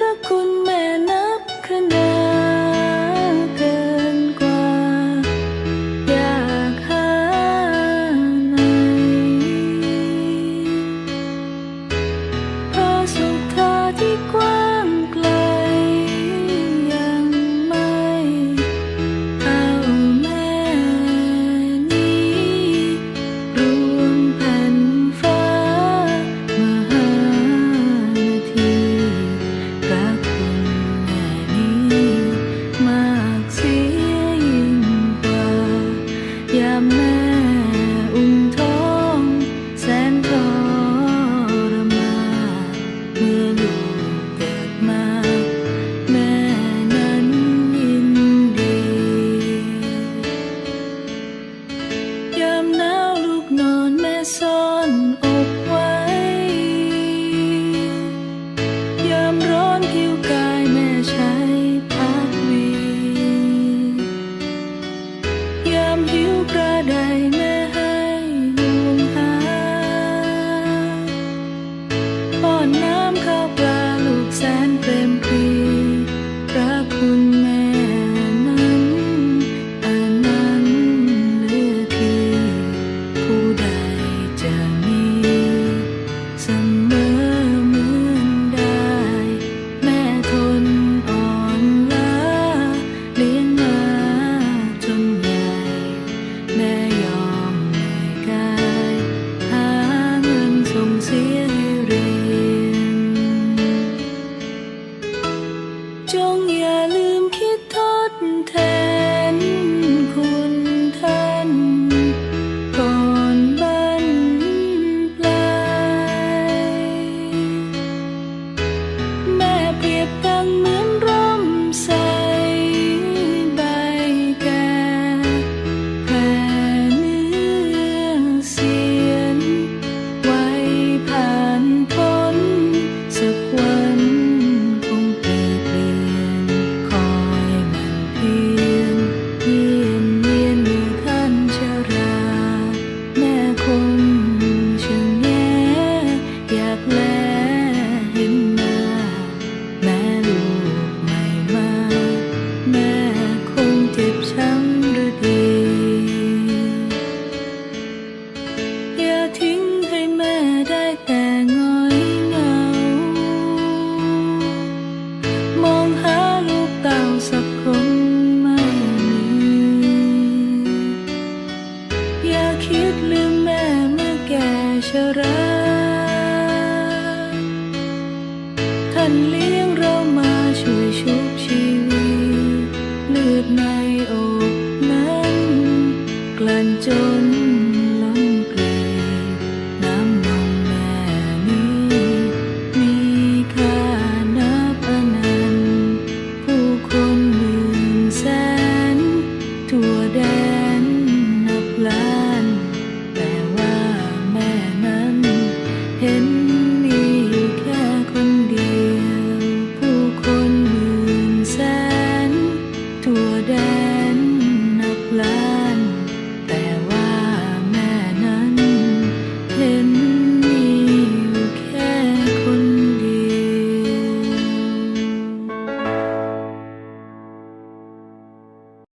พระคุณแม่นับคะแนน son Hallelujah. เลี้ยงเรามาช่วยชุบชีวิเลือดในอกนั้นกลั่นจนล้นกลีน้ำนมแม่นี้มีค่านับอนันผู้คนหมื่นแสนทั่วแดนนับล้าน แต่ว่าแม่นั้นเห็น love.